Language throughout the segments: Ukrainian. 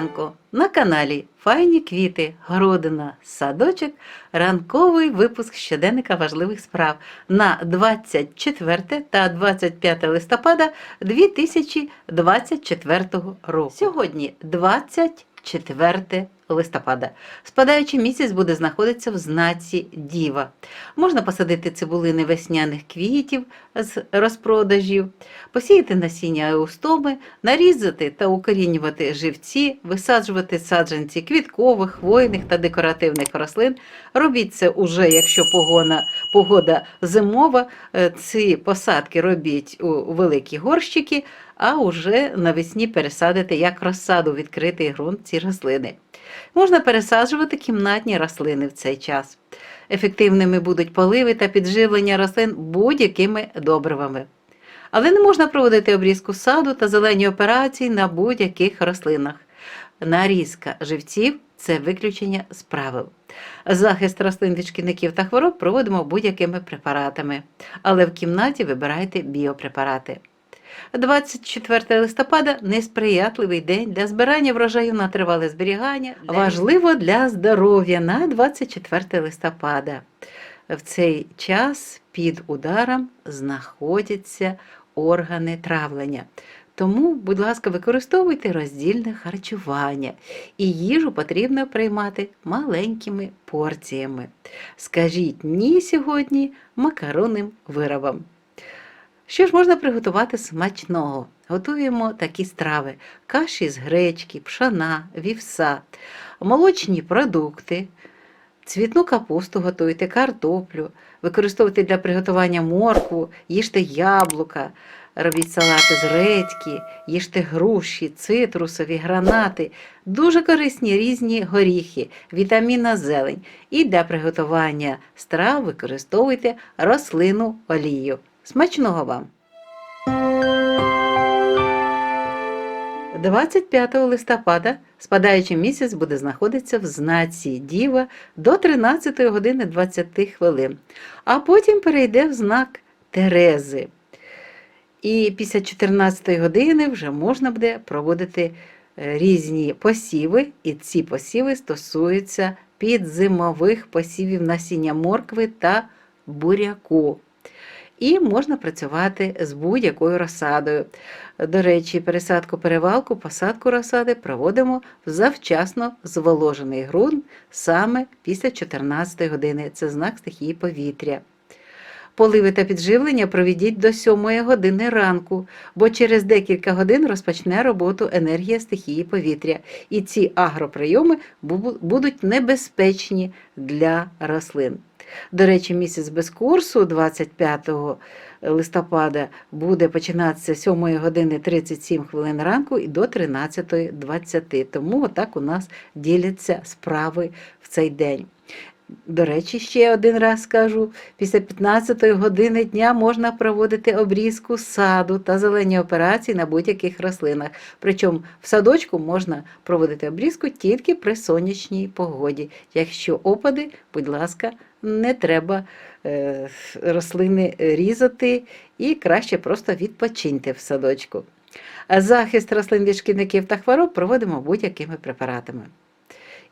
ранку. На каналі Файні квіти, городина, садочок, ранковий випуск щоденника важливих справ. На 24 та 25 листопада 2024 року. Сьогодні 24 листопада. Спадаючий місяць буде знаходитися в знаці Діва. Можна посадити цибулини весняних квітів з розпродажів, посіяти насіння еустоми, нарізати та укорінювати живці, висаджувати саджанці квіткових, хвойних та декоративних рослин. Робіть це уже, якщо погода, погода зимова, е, ці посадки робіть у великі горщики, а уже навесні пересадити як розсаду відкритий ґрунт ці рослини. Можна пересаджувати кімнатні рослини в цей час. Ефективними будуть поливи та підживлення рослин будь-якими добривами. Але не можна проводити обрізку саду та зелені операції на будь-яких рослинах. Нарізка живців це виключення з правил. Захист рослин від шкідників та хвороб проводимо будь-якими препаратами, але в кімнаті вибирайте біопрепарати. 24 листопада несприятливий день для збирання врожаю на тривале зберігання. Важливо для здоров'я на 24 листопада. В цей час під ударом знаходяться органи травлення. Тому, будь ласка, використовуйте роздільне харчування і їжу потрібно приймати маленькими порціями. Скажіть ні сьогодні макаронним виробам. Що ж можна приготувати смачного? Готуємо такі страви: каші з гречки, пшона, вівса, молочні продукти, цвітну капусту готуйте, картоплю, використовуйте для приготування моркву, їжте яблука, робіть салати з редьки, їжте груші, цитрусові, гранати, дуже корисні різні горіхи, вітамінна зелень. І для приготування страв використовуйте рослину олію. Смачного вам! 25 листопада спадаючий місяць буде знаходитися в знаці Діва до 13 години 20 хвилин, а потім перейде в знак Терези. І після 14 години вже можна буде проводити е, різні посіви, і ці посіви стосуються підзимових посівів насіння моркви та буряку і можна працювати з будь-якою розсадою. До речі, пересадку перевалку, посадку розсади проводимо в завчасно зволожений ґрунт саме після 14 години. Це знак стихії повітря. Поливи та підживлення проведіть до 7 години ранку, бо через декілька годин розпочне роботу енергія стихії повітря, і ці агроприйоми будуть небезпечні для рослин. До речі, місяць без курсу 25 листопада буде починатися з 7 години 37 хвилин ранку і до 13.20. Тому отак у нас діляться справи в цей день. До речі, ще один раз скажу: після 15-ї години дня можна проводити обрізку саду та зелені операції на будь-яких рослинах. Причому в садочку можна проводити обрізку тільки при сонячній погоді. Якщо опади, будь ласка, не треба е, рослини різати і краще просто відпочиньте в садочку. А захист рослин від шкідників та хвороб проводимо будь-якими препаратами.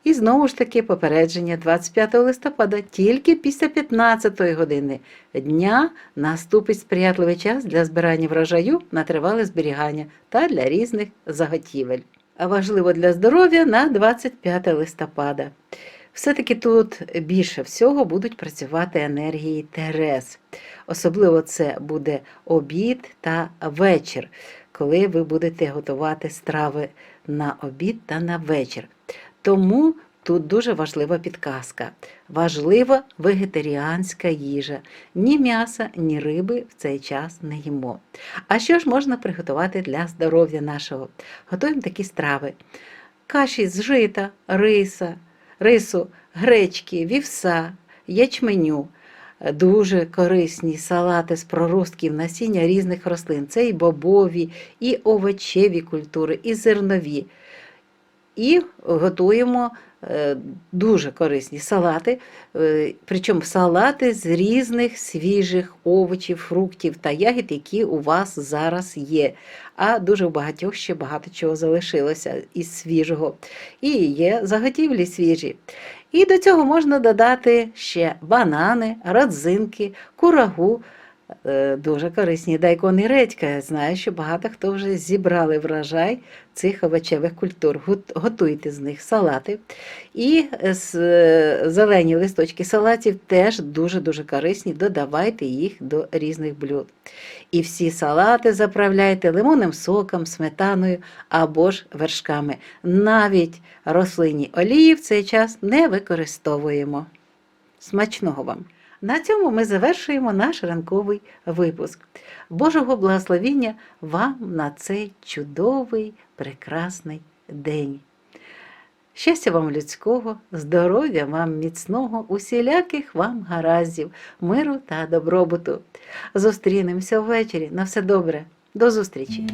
І знову ж таки попередження 25 листопада тільки після 15 години дня наступить сприятливий час для збирання врожаю на тривале зберігання та для різних заготівель. А важливо для здоров'я на 25 листопада. Все-таки тут більше всього будуть працювати енергії Терез. Особливо це буде обід та вечір, коли ви будете готувати страви на обід та на вечір. Тому тут дуже важлива підказка. Важлива вегетаріанська їжа. Ні м'яса, ні риби в цей час не їмо. А що ж можна приготувати для здоров'я нашого? Готуємо такі страви: каші з жита, риса, рису, гречки, вівса, ячменю. Дуже корисні салати з проростків насіння різних рослин. Це і бобові, і овочеві культури, і зернові і готуємо е, дуже корисні салати, е, причому салати з різних свіжих овочів, фруктів та ягід, які у вас зараз є. А дуже у багатьох ще багато чого залишилося із свіжого. І є заготівлі свіжі. І до цього можна додати ще банани, родзинки, курагу. Е, Дуже корисні дайкон і редька. Я знаю, що багато хто вже зібрали врожай цих овочевих культур. Готуйте з них салати. І е, е, зелені листочки салатів теж дуже-дуже корисні. Додавайте їх до різних блюд. І всі салати заправляйте лимонним соком, сметаною або ж вершками. Навіть рослинні олії в цей час не використовуємо. Смачного вам! На цьому ми завершуємо наш ранковий випуск. Божого благословіння вам на цей чудовий, прекрасний день. Щастя вам людського, здоров'я вам міцного, усіляких вам гараздів, миру та добробуту. Зустрінемося ввечері. На все добре. До зустрічі!